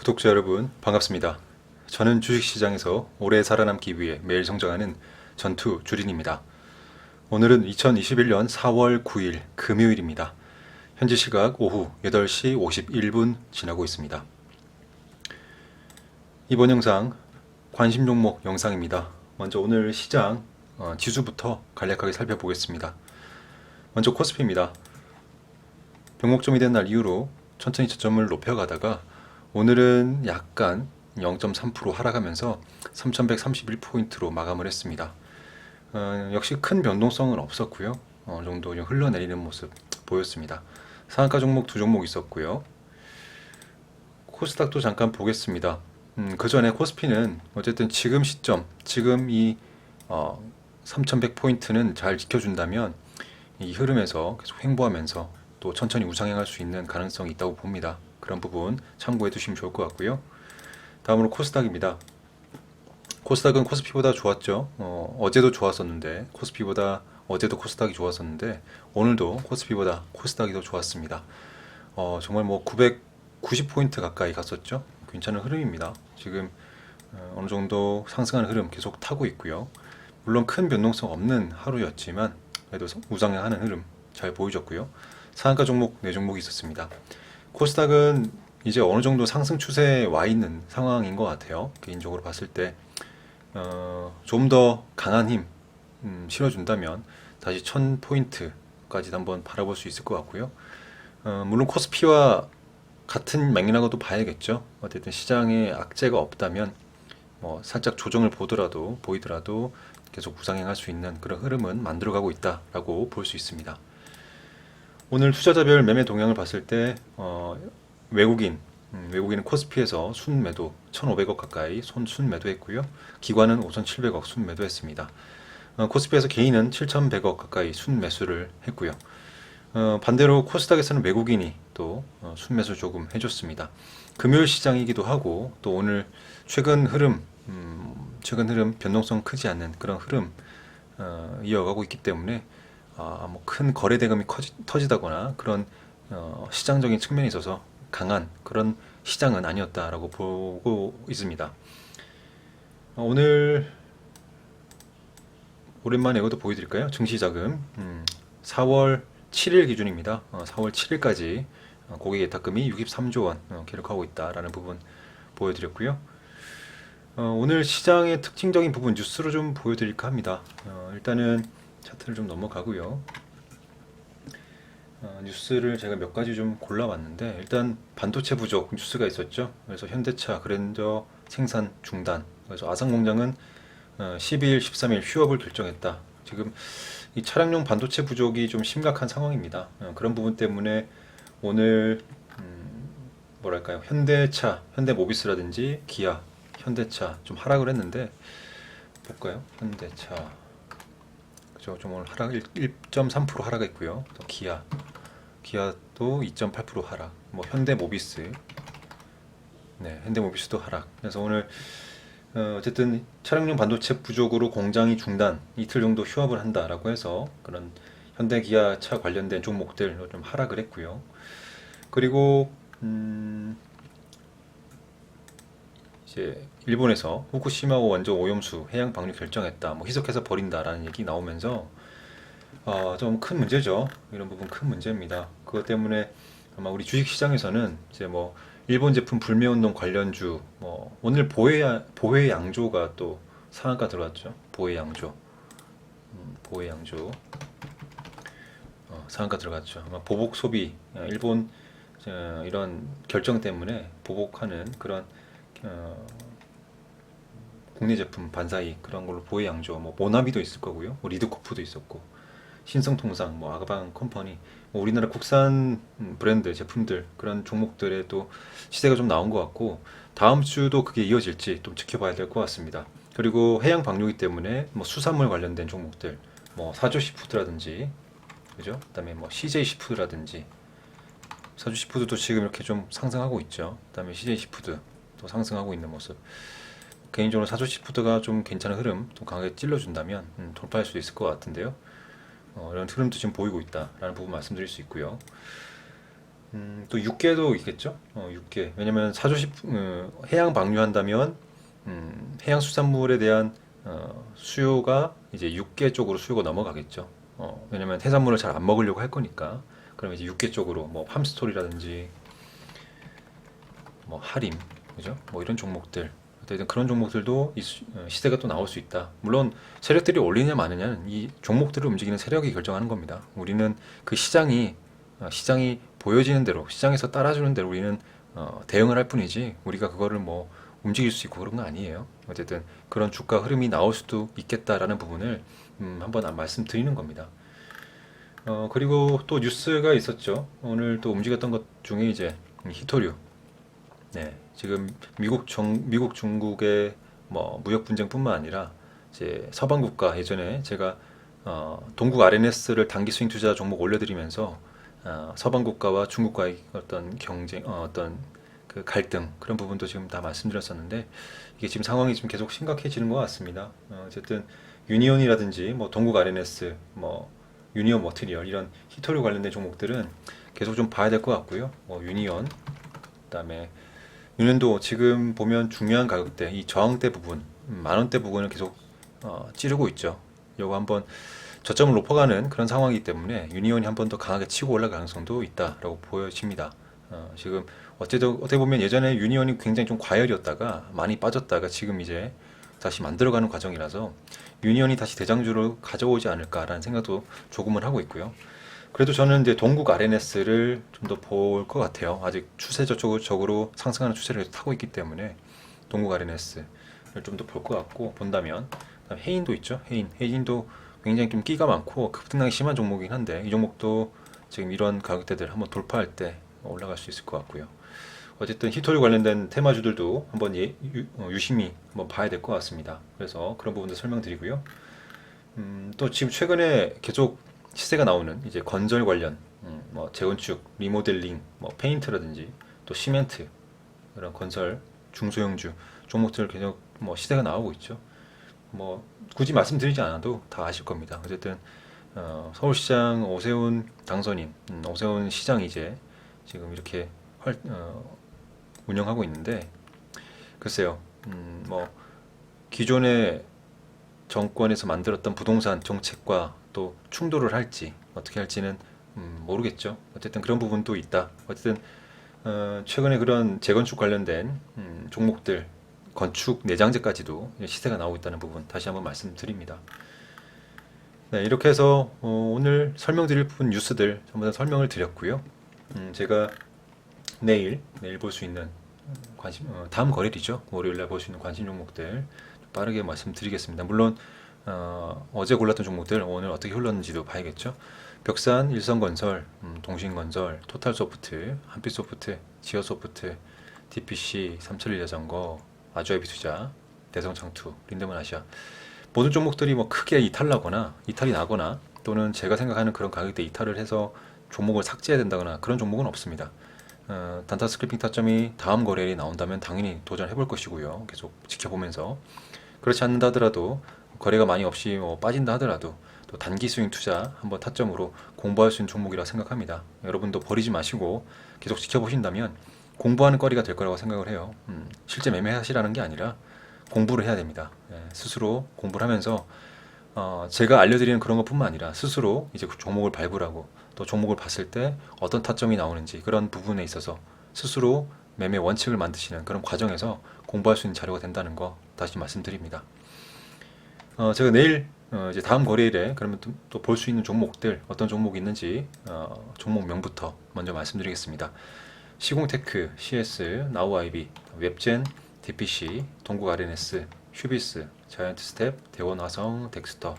구독자 여러분 반갑습니다. 저는 주식시장에서 오래 살아남기 위해 매일 성장하는 전투 주린입니다. 오늘은 2021년 4월 9일 금요일입니다. 현지 시각 오후 8시 51분 지나고 있습니다. 이번 영상 관심 종목 영상입니다. 먼저 오늘 시장 어, 지수부터 간략하게 살펴보겠습니다. 먼저 코스피입니다. 병목점이 된 날 이후로 천천히 저점을 높여가다가 오늘은 약간 0.3% 하락하면서 3131포인트로 마감을 했습니다. 어, 역시 큰 변동성은 없었고요. 어느 정도 좀 흘러내리는 모습 보였습니다. 상한가 종목 두 종목 있었고요. 코스닥도 잠깐 보겠습니다. 음, 그 전에 코스피는 어쨌든 지금 시점, 지금 이 어, 3100포인트는 잘 지켜준다면 이 흐름에서 계속 횡보하면서 또 천천히 우상향할 수 있는 가능성이 있다고 봅니다. 그런 부분 참고해 두시면 좋을 것 같고요. 다음으로 코스닥입니다. 코스닥은 코스피보다 좋았죠. 어, 어제도 좋았었는데 코스피보다 어제도 코스닥이 좋았었는데 오늘도 코스피보다 코스닥이 더 좋았습니다. 어, 정말 뭐 990포인트 가까이 갔었죠. 괜찮은 흐름입니다. 지금 어, 어느 정도 상승하는 흐름 계속 타고 있고요. 물론 큰 변동성 없는 하루였지만 그래도 우상향하는 흐름 잘 보여줬고요. 상한가 종목 네 종목이 있었습니다. 코스닥은 이제 어느 정도 상승 추세에 와 있는 상황인 것 같아요. 개인적으로 봤을 때 어, 좀 더 강한 힘 음, 실어준다면 다시 1000포인트까지 한번 바라볼 수 있을 것 같고요. 어, 물론 코스피와 같은 맥락으로도 봐야겠죠. 어쨌든 시장에 악재가 없다면 뭐 살짝 조정을 보더라도 보이더라도 계속 부상행할 수 있는 그런 흐름은 만들어가고 있다라고 볼 수 있습니다. 오늘 투자자별 매매 동향을 봤을 때 어, 외국인 음, 외국인은 코스피에서 순매도 1,500억 가까이 손 순매도했고요. 기관은 5,700억 순매도했습니다. 어, 코스피에서 개인은 7,100억 가까이 순매수를 했고요. 어, 반대로 코스닥에서는 외국인이 또 어, 순매수 조금 해줬습니다. 금요일 시장이기도 하고 또 오늘 최근 흐름 음, 최근 흐름 변동성 크지 않는 그런 흐름 어, 이어가고 있기 때문에 아, 뭐큰 거래 대금이 커지, 터지다거나 그런 어, 시장적인 측면에 있어서 강한 그런 시장은 아니었다라고 보고 있습니다. 어, 오늘 오랜만에 이것도 보여드릴까요? 증시자금 음, 4월 7일 기준입니다. 어, 4월 7일까지 어, 고객 예탁금이 63조 원 어, 기록하고 있다라는 부분 보여드렸고요. 어, 오늘 시장의 특징적인 부분 뉴스로 좀 보여드릴까 합니다. 어, 일단은 차트를 좀 넘어가고요. 어, 뉴스를 제가 몇 가지 좀 골라봤는데 일단 반도체 부족 뉴스가 있었죠. 그래서 현대차 그랜저 생산 중단. 그래서 아산 공장은 어, 12일, 13일 휴업을 결정했다. 지금 이 차량용 반도체 부족이 좀 심각한 상황입니다. 어, 그런 부분 때문에 오늘 음, 뭐랄까요 현대차, 현대모비스라든지 기아, 현대차 좀 하락을 했는데 볼까요? 현대차 그죠? 좀 오늘 하락 1.3% 하락했고요. 또 기아, 기아도 2.8% 하락. 뭐 현대모비스, 네, 현대모비스도 하락. 그래서 오늘 어, 어쨌든 차량용 반도체 부족으로 공장이 중단, 이틀 정도 휴업을 한다라고 해서 그런 현대 기아 차 관련된 종목들 좀 하락을 했고요. 그리고 음, 이제 일본에서 후쿠시마 원전 오염수 해양 방류 결정했다. 뭐 희석해서 버린다라는 얘기 나오면서 어, 좀 큰 문제죠. 이런 부분 큰 문제입니다. 그것 때문에 아마 우리 주식 시장에서는 이제 뭐 일본 제품 불매 운동 관련주 뭐 오늘 보혜 보혜 양조가 또 상한가 들어왔죠. 보혜 양조. 음, 보혜 양조. 어, 상한가 들어갔죠. 아마 보복 소비 어, 일본 어, 이런 결정 때문에 보복하는 그런 어, 국내 제품 반사이 그런 걸로 보혜 양조 뭐 모나비도 있을 거고요. 뭐 리드코프도 있었고 신성통상 뭐 아가방 컴퍼니 뭐 우리나라 국산 음, 브랜드 제품들 그런 종목들에 또 시세가 좀 나온 것 같고 다음 주도 그게 이어질지 좀 지켜봐야 될 것 같습니다. 그리고 해양 방류기 때문에 뭐 수산물 관련된 종목들 뭐 사조 시푸드라든지 그죠? 그다음에 뭐 CJ 시푸드라든지 사주 시푸드도 지금 이렇게 좀 상승하고 있죠. 그다음에 CJ 시푸드 또 상승하고 있는 모습. 개인적으로 사주 시푸드가 좀 괜찮은 흐름 좀 강하게 찔러준다면 음, 돌파할 수 있을 것 같은데요. 어, 이런 흐름도 지금 보이고 있다라는 부분 말씀드릴 수 있고요. 음, 또 육계도 있겠죠. 어, 육계. 왜냐면 사조식 어, 해양 방류한다면 음, 해양 수산물에 대한 어, 수요가 이제 육계 쪽으로 수요가 넘어가겠죠. 어, 왜냐면 해산물을 잘 안 먹으려고 할 거니까. 그럼 이제 육계 쪽으로 뭐 팜스토리라든지 뭐 하림, 그죠? 뭐 이런 종목들. 어쨌든 그런 종목들도 어, 시세가 또 나올 수 있다. 물론 세력들이 올리냐 마느냐는 이 종목들을 움직이는 세력이 결정하는 겁니다. 우리는 그 시장이 어, 시장이 보여지는 대로 시장에서 따라주는 대로 우리는 어, 대응을 할 뿐이지 우리가 그거를 뭐 움직일 수 있고 그런 거 아니에요. 어쨌든 그런 주가 흐름이 나올 수도 있겠다라는 부분을 음, 한번 말씀드리는 겁니다. 어, 그리고 또 뉴스가 있었죠. 오늘 또 움직였던 것 중에 이제 히토류. 네, 지금 미국 정, 미국 중국의 뭐 무역 분쟁뿐만 아니라 이제 서방 국가 예전에 제가 어, 동국 RNS를 단기 스윙 투자 종목 올려드리면서 어, 서방 국가와 중국과의 어떤 경쟁, 어, 어떤 그 갈등 그런 부분도 지금 다 말씀드렸었는데 이게 지금 상황이 지금 계속 심각해지는 것 같습니다. 어, 어쨌든 유니온이라든지 뭐 동국 RNS, 뭐 유니온 머티리얼 이런 히토류 관련된 종목들은 계속 좀 봐야 될 것 같고요. 뭐 유니온 그다음에 유년도 지금 보면 중요한 가격대, 이 저항대 부분, 음, 만 원대 부분을 계속 어, 찌르고 있죠. 요거 한번 저점을 높아가는 그런 상황이기 때문에 유니온이 한 번 더 강하게 치고 올라갈 가능성도 있다라고 보여집니다. 어, 지금 어쨌든 어떻게 보면 예전에 유니온이 굉장히 좀 과열이었다가 많이 빠졌다가 지금 이제 다시 만들어가는 과정이라서 유니온이 다시 대장주를 가져오지 않을까라는 생각도 조금은 하고 있고요. 그래도 저는 이제 동국 RNS를 좀 더 볼 것 같아요. 아직 추세적으로 상승하는 추세를 타고 있기 때문에 동국 RNS를 좀 더 볼 것 같고 본다면 해인도 있죠. 해인, 해인도 굉장히 좀 끼가 많고 급등량이 심한 종목이긴 한데 이 종목도 지금 이런 가격대들 한번 돌파할 때 올라갈 수 있을 것 같고요. 어쨌든 히토류 관련된 테마주들도 한번 예, 유, 어, 유심히 한번 봐야 될 것 같습니다. 그래서 그런 부분도 설명드리고요. 음, 또 지금 최근에 계속 시세가 나오는 이제 건설 관련, 음, 뭐 재건축, 리모델링, 뭐 페인트라든지 또 시멘트 그런 건설 중소형주 종목들 계속 뭐 시세가 나오고 있죠. 뭐 굳이 말씀드리지 않아도 다 아실 겁니다. 어쨌든 어, 서울시장 오세훈 당선인, 음, 오세훈 시장이 이제 지금 이렇게 활, 어, 운영하고 있는데 글쎄요, 음, 뭐 기존의 정권에서 만들었던 부동산 정책과 또 충돌을 할지 어떻게 할지는 음, 모르겠죠. 어쨌든 그런 부분도 있다. 어쨌든 어, 최근에 그런 재건축 관련된 음, 종목들 건축 내장재까지도 시세가 나오고 있다는 부분 다시 한번 말씀드립니다. 네, 이렇게 해서 어, 오늘 설명드릴 부분 뉴스들 전부 다 설명을 드렸고요. 음, 제가 내일 내일 볼 수 있는 관심 어, 다음 거래일이죠. 월요일날 볼 수 있는 관심 종목들 좀 빠르게 말씀드리겠습니다. 물론 어, 어제 골랐던 종목들 오늘 어떻게 흘렀는지도 봐야겠죠. 벽산, 일성건설, 음, 동신건설, 토탈소프트, 한빛소프트, 지어소프트, DPC, 삼천리자전거, 아주아이비투자, 대성창투, 린드먼아시아 모든 종목들이 뭐 크게 이탈나거나 이탈이 나거나 또는 제가 생각하는 그런 가격대 이탈을 해서 종목을 삭제해야 된다거나 그런 종목은 없습니다. 어, 단타 스크래핑 타점이 다음 거래일이 나온다면 당연히 도전해 볼 것이고요. 계속 지켜보면서 그렇지 않는다 하더라도 거래가 많이 없이 뭐 빠진다 하더라도 또 단기 스윙 투자 한번 타점으로 공부할 수 있는 종목이라 생각합니다. 여러분도 버리지 마시고 계속 지켜보신다면 공부하는 거리가 될 거라고 생각을 해요. 음, 실제 매매하시라는 게 아니라 공부를 해야 됩니다. 예, 스스로 공부를 하면서 어, 제가 알려드리는 그런 것뿐만 아니라 스스로 이제 그 종목을 발굴하고 또 종목을 봤을 때 어떤 타점이 나오는지 그런 부분에 있어서 스스로 매매 원칙을 만드시는 그런 과정에서 공부할 수 있는 자료가 된다는 거 다시 말씀드립니다. 어, 제가 내일 어, 이제 다음 거래일에 그러면 또 볼 수 있는 종목들 어떤 종목이 있는지 어, 종목명부터 먼저 말씀드리겠습니다. 시공테크, CS, 나우아이비, 웹젠, DPC, 동국 RNS, 휴비스, 자이언트 스텝, 대원화성, 덱스터,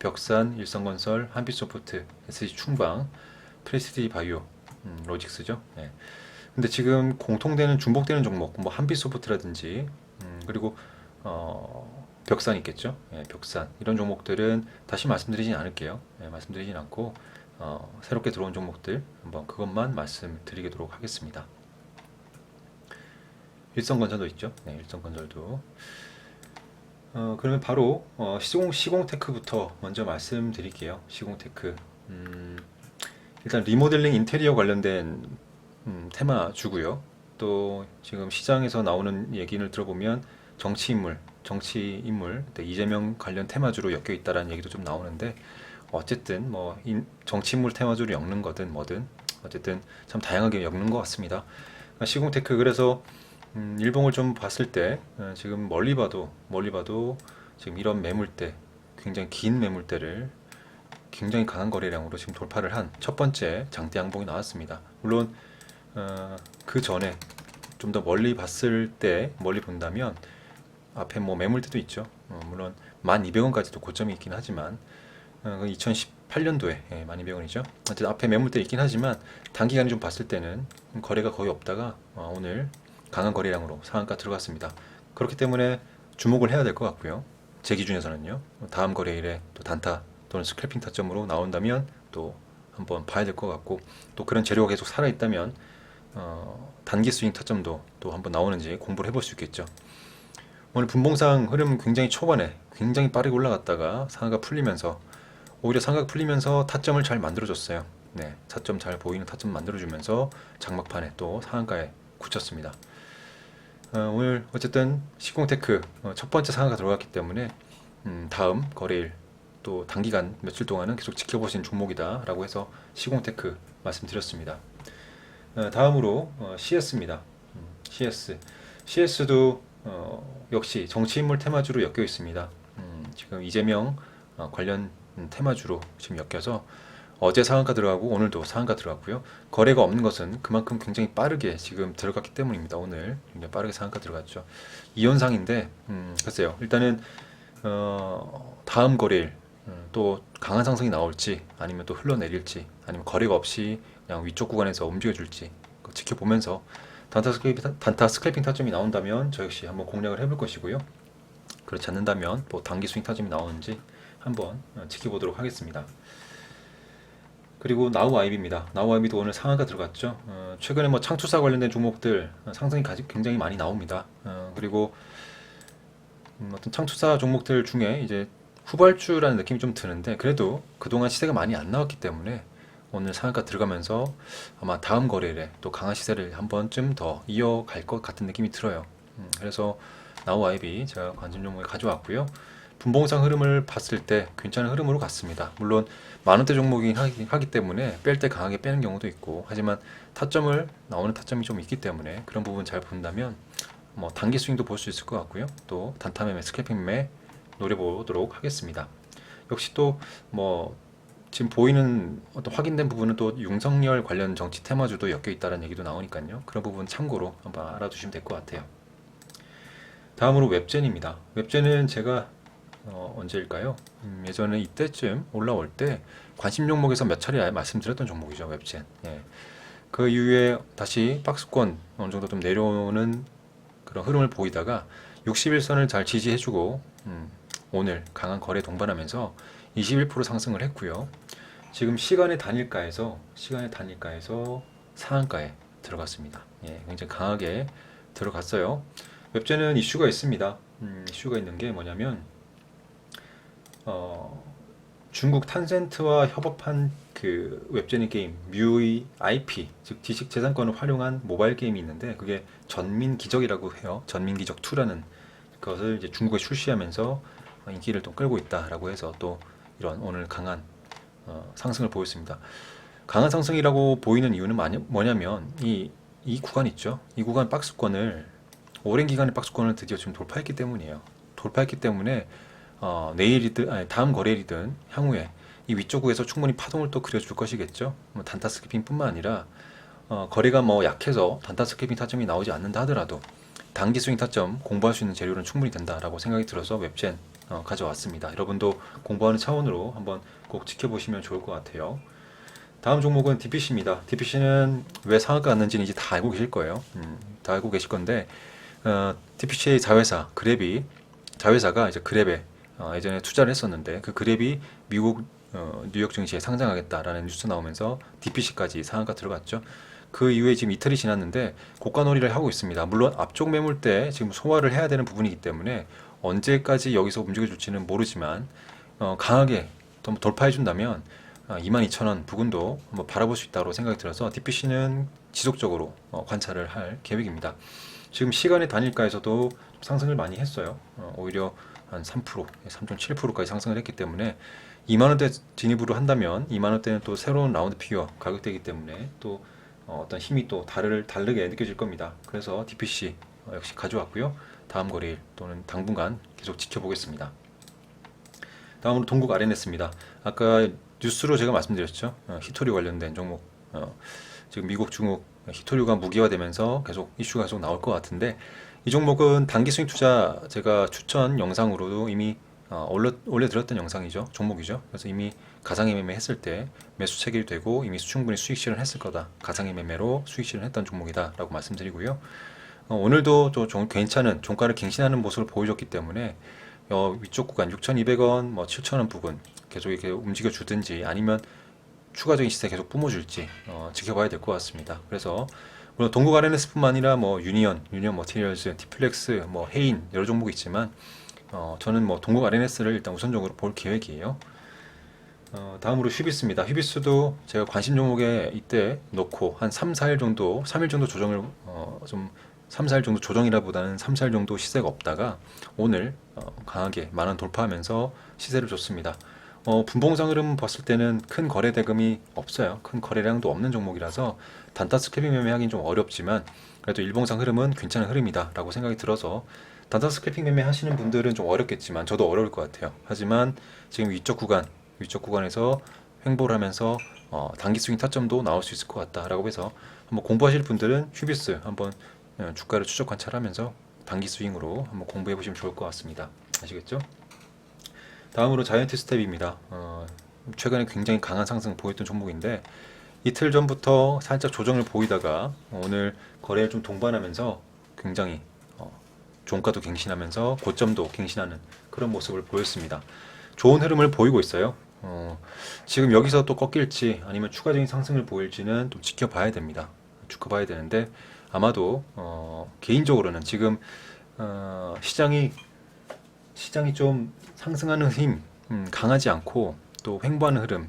벽산, 일성건설, 한빛소프트, SG 충방, 프레스티지 바이오, 음, 로직스죠. 네. 근데 지금 공통되는 중복되는 종목, 뭐 한빛소프트라든지 음, 그리고 어, 벽산 있겠죠. 예, 벽산 이런 종목들은 다시 말씀드리진 않을게요. 예, 말씀드리진 않고 어, 새롭게 들어온 종목들 한번 그것만 말씀드리도록 하겠습니다. 일성건설도 있죠. 네, 일성건설도. 어, 그러면 바로 어, 시공 시공테크부터 먼저 말씀드릴게요. 시공테크. 음, 일단 리모델링 인테리어 관련된 음, 테마 주고요. 또 지금 시장에서 나오는 얘기를 들어보면 정치 인물, 정치 인물, 네, 이재명 관련 테마주로 엮여 있다라는 얘기도 좀 나오는데 어쨌든 뭐 인- 정치 인물 테마주로 엮는 거든 뭐든 어쨌든 참 다양하게 엮는 것 같습니다. 그러니까 시공테크 그래서 음, 일봉을 좀 봤을 때 어, 지금 멀리 봐도 멀리 봐도 지금 이런 매물대 굉장히 긴 매물대를 굉장히 강한 거래량으로 지금 돌파를 한 첫 번째 장대 양봉이 나왔습니다. 물론 어, 그 전에 좀 더 멀리 봤을 때 멀리 본다면 앞에 뭐 매물대도 있죠. 어, 물론 1,200원까지도 고점이 있긴 하지만 어, 2018년도에 예, 1,200원이죠. 어쨌든 앞에 매물대 있긴 하지만 단기간에 좀 봤을 때는 거래가 거의 없다가 어, 오늘 강한 거래량으로 상한가 들어갔습니다. 그렇기 때문에 주목을 해야 될 것 같고요. 제 기준에서는요. 다음 거래일에 또 단타 또는 스크래핑 타점으로 나온다면 또 한번 봐야 될 것 같고 또 그런 재료가 계속 살아 있다면 어, 단기 스윙 타점도 또 한번 나오는지 공부를 해볼 수 있겠죠. 오늘 분봉상 흐름 굉장히 초반에 굉장히 빠르게 올라갔다가 상하가 풀리면서 오히려 상하가 풀리면서 타점을 잘 만들어줬어요. 네, 타점 잘 보이는 타점 만들어주면서 장막판에 또 상한가에 굳혔습니다. 어, 오늘 어쨌든 시공테크 어, 첫 번째 상하가 들어갔기 때문에 음, 다음 거래일 또 단기간 며칠 동안은 계속 지켜보신 종목이다라고 해서 시공테크 말씀드렸습니다. 어, 다음으로 어, CS입니다. 음, CS. CS도 어, 역시 정치인물 테마주로 엮여 있습니다. 음, 지금 이재명 어, 관련 음, 테마주로 지금 엮여서 어제 상한가 들어가고 오늘도 상한가 들어갔고요. 거래가 없는 것은 그만큼 굉장히 빠르게 지금 들어갔기 때문입니다. 오늘 굉장히 빠르게 상한가 들어갔죠. 이현상인데 음, 글쎄요. 일단은 어, 다음 거래일 음, 또 강한 상승이 나올지 아니면 또 흘러내릴지 아니면 거래가 없이 그냥 위쪽 구간에서 움직여줄지 지켜보면서 단타 스크래핑, 타- 단타 스크래핑 타점이 나온다면 저 역시 한번 공략을 해볼 것이고요. 그렇지 않는다면 뭐 단기 스윙 타점이 나오는지 한번 어, 지켜보도록 하겠습니다. 그리고 나우 아이비입니다. 나우 아이비도 오늘 상한가 들어갔죠. 어, 최근에 뭐 창투사 관련된 종목들 어, 상승이 굉장히 많이 나옵니다. 어, 그리고 음, 어떤 창투사 종목들 중에 이제 후발주라는 느낌이 좀 드는데 그래도 그동안 시세가 많이 안 나왔기 때문에 오늘 상한가 들어가면서 아마 다음 거래일에 또 강한 시세를 한 번쯤 더 이어갈 것 같은 느낌이 들어요. 음, 그래서 나우 아이비 제가 관심 종목에 가져왔고요. 분봉상 흐름을 봤을 때 괜찮은 흐름으로 갔습니다. 물론 만원대 종목이긴 하기, 하기 때문에 뺄 때 강하게 빼는 경우도 있고 하지만 타점을 나오는 타점이 좀 있기 때문에 그런 부분 잘 본다면 뭐 단기 스윙도 볼 수 있을 것 같고요. 또 단타 매매, 스캐핑 매매 노려보도록 하겠습니다. 역시 또 뭐 지금 보이는 어떤 확인된 부분은 또 윤석열 관련 정치 테마주도 엮여 있다는 얘기도 나오니까요. 그런 부분 참고로 한번 알아두시면 될 것 같아요. 다음으로 웹젠입니다. 웹젠은 제가 어, 언제일까요? 음, 예전에 이때쯤 올라올 때 관심 종목에서 몇 차례 말씀드렸던 종목이죠. 웹젠. 예. 그 이후에 다시 박스권 어느 정도 좀 내려오는 그런 흐름을 보이다가 61선을 잘 지지해주고 음, 오늘 강한 거래 동반하면서 21% 상승을 했고요. 지금 시간의 단일가에서 시간의 단일가에서 상한가에 들어갔습니다. 예, 굉장히 강하게 들어갔어요. 웹젠은 이슈가 있습니다. 음, 이슈가 있는 게 뭐냐면 어, 중국 탄센트와 협업한 그 웹제니 게임 뮤의 IP 즉 지식 재산권을 활용한 모바일 게임이 있는데 그게 전민 기적이라고 해요. 전민 기적 2라는 그것을 이제 중국에 출시하면서 인기를 또 끌고 있다라고 해서 또 이런 오늘 강한 어, 상승을 보였습니다. 강한 상승이라고 보이는 이유는 뭐냐- 뭐냐면 이, 이 구간 있죠. 이 구간 박스권을 오랜 기간의 박스권을 드디어 지금 돌파했기 때문이에요. 돌파했기 때문에 어, 내일이든 아니, 다음 거래일이든 향후에 이 위쪽에서 충분히 파동을 또 그려줄 것이겠죠. 뭐 단타 스키핑뿐만 아니라 어, 거래가 뭐 약해서 단타 스키핑 타점이 나오지 않는다 하더라도 단기 스윙 타점 공부할 수 있는 재료는 충분히 된다라고 생각이 들어서 웹젠 어, 가져왔습니다. 여러분도 공부하는 차원으로 한번 꼭 지켜보시면 좋을 것 같아요. 다음 종목은 DPC입니다. DPC는 왜 상한가 갔는지는 이제 다 알고 계실 거예요. 음, 다 알고 계실 건데 어, DPC의 자회사 그랩이 자회사가 이제 그랩에 어, 예전에 투자를 했었는데 그 그랩이 미국 어, 뉴욕 증시에 상장하겠다라는 뉴스 나오면서 DPC까지 상한가 들어갔죠. 그 이후에 지금 이틀이 지났는데 고가 놀이를 하고 있습니다. 물론 앞쪽 매물대 지금 소화를 해야 되는 부분이기 때문에 언제까지 여기서 움직여줄지는 모르지만 어, 강하게 좀 돌파해 준다면 22,000원 부근도 한번 바라볼 수 있다고 생각이 들어서 DPC는 지속적으로 어, 관찰을 할 계획입니다. 지금 시간의 단일가에서도 상승을 많이 했어요. 어, 오히려 한 3%, 3.7%까지 상승을 했기 때문에 2만 원대 진입으로 한다면 2만 원대는 또 새로운 라운드 피규어 가격대이기 때문에 또 어, 어떤 힘이 또 다를 다르게 느껴질 겁니다. 그래서 DPC 어, 역시 가져왔고요. 다음 거래일 또는 당분간 계속 지켜보겠습니다. 다음으로 동국 RNS입니다. 아까 뉴스로 제가 말씀드렸죠. 어, 히토류 관련된 종목. 어, 지금 미국, 중국 히토류가 무기화되면서 계속 이슈가 계속 나올 것 같은데 이 종목은 단기 수익 투자 제가 추천 영상으로도 이미 어, 올려, 올려드렸던 영상이죠. 종목이죠. 그래서 이미 가상의 매매 했을 때 매수 체결이 되고 이미 충분히 수익 실현 했을 거다. 가상의 매매로 수익 실현 했던 종목이다. 라고 말씀드리고요. 어, 오늘도 또좀 괜찮은 종가를 갱신하는 모습을 보여줬기 때문에 어, 위쪽 구간 6,200원, 뭐 7,000원 부근 계속 이렇게 움직여 주든지 아니면 추가적인 시세 계속 뿜어줄지 어, 지켜봐야 될 것 같습니다. 그래서 물론 동국 RNS뿐만 아니라 뭐 유니언, 유니언 머티리얼즈, 디플렉스, 뭐 헤인 여러 종목이 있지만 어, 저는 뭐 동국 RNS를 일단 우선적으로 볼 계획이에요. 어, 다음으로 휘비스입니다. 휘비스도 제가 관심 종목에 이때 놓고 한 3, 4일 정도, 3일 정도 조정을 어, 좀 3, 4일 정도 조정이라 보다는 3, 4일 정도 시세가 없다가 오늘 어, 강하게 만원 돌파하면서 시세를 줬습니다. 어, 분봉상 흐름 봤을 때는 큰 거래 대금이 없어요. 큰 거래량도 없는 종목이라서 단타 스캐핑 매매하기는 좀 어렵지만 그래도 일봉상 흐름은 괜찮은 흐름이다 라고 생각이 들어서 단타 스캐핑 매매 하시는 분들은 좀 어렵겠지만 저도 어려울 것 같아요. 하지만 지금 위쪽 구간, 위쪽 구간에서 횡보를 하면서 어, 단기 스윙 타점도 나올 수 있을 것 같다라고 해서 한번 공부하실 분들은 휴비스 한번 어, 주가를 추적 관찰하면서 단기 스윙으로 한번 공부해 보시면 좋을 것 같습니다. 아시겠죠? 다음으로 자이언트 스텝입니다. 어, 최근에 굉장히 강한 상승을 보였던 종목인데 이틀 전부터 살짝 조정을 보이다가 오늘 거래를 좀 동반하면서 굉장히 어, 종가도 갱신하면서 고점도 갱신하는 그런 모습을 보였습니다. 좋은 흐름을 보이고 있어요. 어, 지금 여기서 또 꺾일지 아니면 추가적인 상승을 보일지는 좀 지켜봐야 됩니다. 지켜봐야 되는데 아마도 어, 개인적으로는 지금 어, 시장이 시장이 좀 상승하는 힘 음, 강하지 않고 또 횡보하는 흐름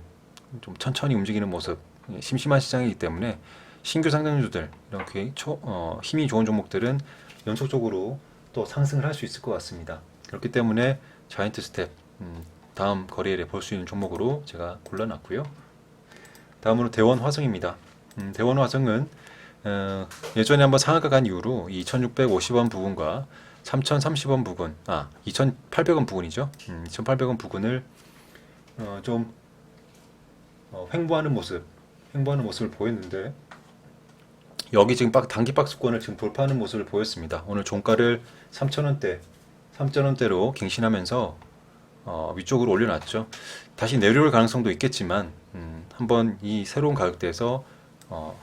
좀 천천히 움직이는 모습 예, 심심한 시장이기 때문에 신규 상장주들 이렇게 초, 어, 힘이 좋은 종목들은 연속적으로 또 상승을 할 수 있을 것 같습니다. 그렇기 때문에 자이언트 스텝 음, 다음 거래일에 볼 수 있는 종목으로 제가 골라놨고요. 다음으로 대원 화성입니다. 음, 대원 화성은 어, 예전에 한번 상한가 간 이후로 2,650원 부근과 3,030원 부근, 아 2,800원 부근이죠. 음, 2,800원 부근을 어, 좀 어, 횡보하는 모습, 횡보하는 모습을 보였는데 여기 지금 박, 단기 박스권을 지금 돌파하는 모습을 보였습니다. 오늘 종가를 3,000원대, 3,000원대로 갱신하면서 어, 위쪽으로 올려놨죠. 다시 내려올 가능성도 있겠지만 음, 한번 이 새로운 가격대에서 어,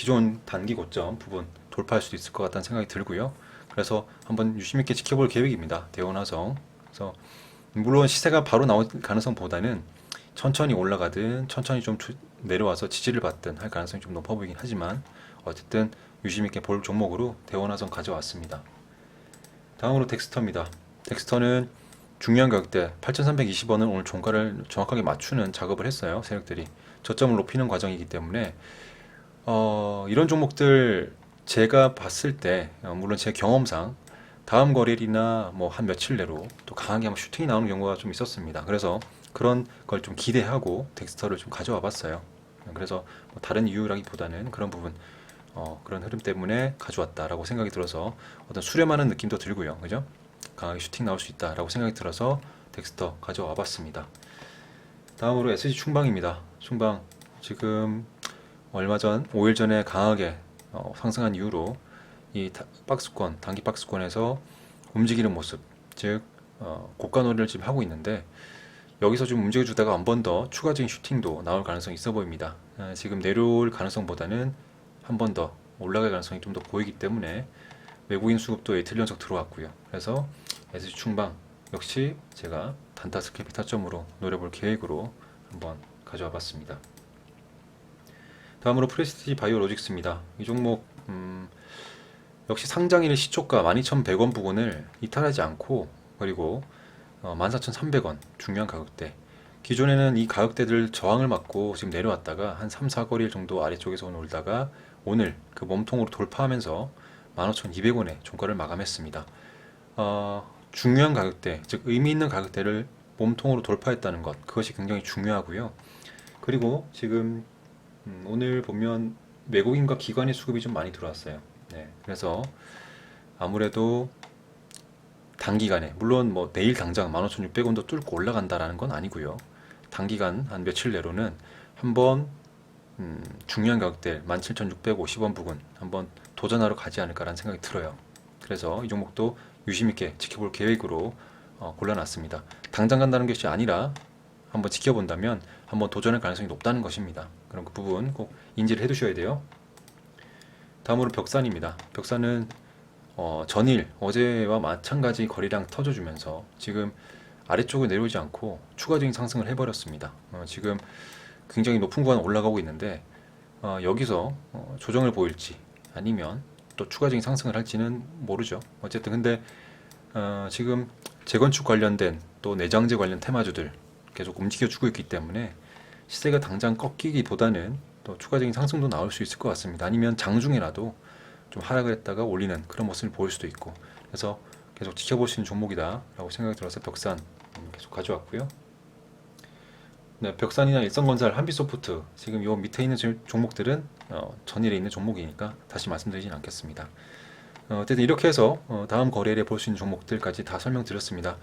기존 단기 고점 부분 돌파할 수도 있을 것 같다는 생각이 들고요. 그래서 한번 유심 있게 지켜볼 계획입니다. 대원화성. 그래서 물론 시세가 바로 나올 가능성보다는 천천히 올라가든 천천히 좀 주- 내려와서 지지를 받든 할 가능성이 좀 높아 보이긴 하지만 어쨌든 유심 있게 볼 종목으로 대원화성 가져왔습니다. 다음으로 덱스터입니다. 덱스터는 중요한 가격대 8,320원을 오늘 종가를 정확하게 맞추는 작업을 했어요. 세력들이 저점을 높이는 과정이기 때문에 어, 이런 종목들 제가 봤을 때 어, 물론 제 경험상 다음 거래일이나 뭐 한 며칠 내로 또 강하게 한번 슈팅이 나오는 경우가 좀 있었습니다. 그래서 그런 걸 좀 기대하고 덱스터를 좀 가져와 봤어요. 그래서 뭐 다른 이유라기보다는 그런 부분 어, 그런 흐름 때문에 가져왔다라고 생각이 들어서 어떤 수렴하는 느낌도 들고요. 그죠? 강하게 슈팅 나올 수 있다라고 생각이 들어서 덱스터 가져와 봤습니다. 다음으로 SG 충방입니다. 충방 지금 얼마 전 5일 전에 강하게 어, 상승한 이후로 이 다- 박스권 단기 박스권에서 움직이는 모습 즉 어, 고가 놀이를 지금 하고 있는데 여기서 좀 움직여주다가 한 번 더 추가적인 슈팅도 나올 가능성이 있어 보입니다. 어, 지금 내려올 가능성보다는 한 번 더 올라갈 가능성이 좀 더 보이기 때문에 외국인 수급도 이틀 연속 들어왔고요. 그래서 SG 충방 역시 제가 단타 스케피 타점으로 노려볼 계획으로 한번 가져와 봤습니다. 다음으로 프레스티지 바이오로직스입니다. 이 종목 음, 역시 상장일의 시초가 12,100원 부근을 이탈하지 않고 그리고 어, 14,300원 중요한 가격대 기존에는 이 가격대들 저항을 맞고 지금 내려왔다가 한 3, 4거리일 정도 아래쪽에서 놀다가 오늘 그 몸통으로 돌파하면서 15,200원에 종가를 마감했습니다. 어, 중요한 가격대, 즉 의미 있는 가격대를 몸통으로 돌파했다는 것, 그것이 굉장히 중요하고요. 그리고 지금 음, 오늘 보면 외국인과 기관의 수급이 좀 많이 들어왔어요. 네, 그래서 아무래도 단기간에 물론 뭐 내일 당장 15,600원도 뚫고 올라간다라는 건 아니고요. 단기간 한 며칠 내로는 한번 음, 중요한 가격대 17,650원 부근 한번 도전하러 가지 않을까라는 생각이 들어요. 그래서 이 종목도 유심 있게 지켜볼 계획으로 어, 골라놨습니다. 당장 간다는 것이 아니라 한번 지켜본다면 한번 도전할 가능성이 높다는 것입니다. 그럼 그 부분 꼭 인지를 해 두셔야 돼요. 다음으로 벽산입니다. 벽산은 어, 전일 어제와 마찬가지 거래량 터져주면서 지금 아래쪽을 내려오지 않고 추가적인 상승을 해버렸습니다. 어, 지금 굉장히 높은 구간 올라가고 있는데 어, 여기서 어, 조정을 보일지 아니면 또 추가적인 상승을 할지는 모르죠. 어쨌든 근데 어, 지금 재건축 관련된 또 내장재 관련 테마주들 계속 움직여주고 있기 때문에 시세가 당장 꺾이기보다는 또 추가적인 상승도 나올 수 있을 것 같습니다. 아니면 장중에라도 좀 하락을 했다가 올리는 그런 모습을 보일 수도 있고 그래서 계속 지켜볼 수 있는 종목이다라고 생각이 들어서 벽산 음, 계속 가져왔고요. 네, 벽산이나 일성건설, 한빛소프트 지금 요 밑에 있는 저- 종목들은 어, 전일에 있는 종목이니까 다시 말씀드리진 않겠습니다. 어, 어쨌든 이렇게 해서 어, 다음 거래일에 볼 수 있는 종목들까지 다 설명드렸습니다.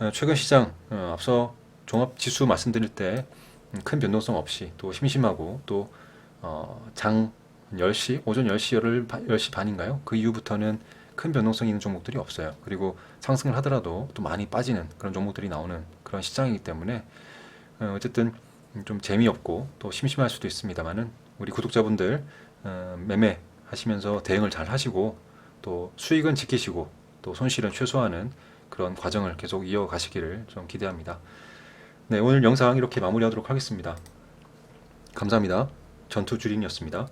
어, 최근 시장 어, 앞서 종합 지수 말씀드릴 때 큰 변동성 없이 또 심심하고 또 어, 장 10시 오전 10시 열 10시 반인가요? 그 이후부터는 큰 변동성 있는 종목들이 없어요. 그리고 상승을 하더라도 또 많이 빠지는 그런 종목들이 나오는 그런 시장이기 때문에 어, 어쨌든 좀 재미없고 또 심심할 수도 있습니다만은 우리 구독자분들 어, 매매 하시면서 대응을 잘 하시고 또 수익은 지키시고 또 손실은 최소화하는 그런 과정을 계속 이어가시기를 좀 기대합니다. 네, 오늘 영상 이렇게 마무리하도록 하겠습니다. 감사합니다. 전투 주린이었습니다.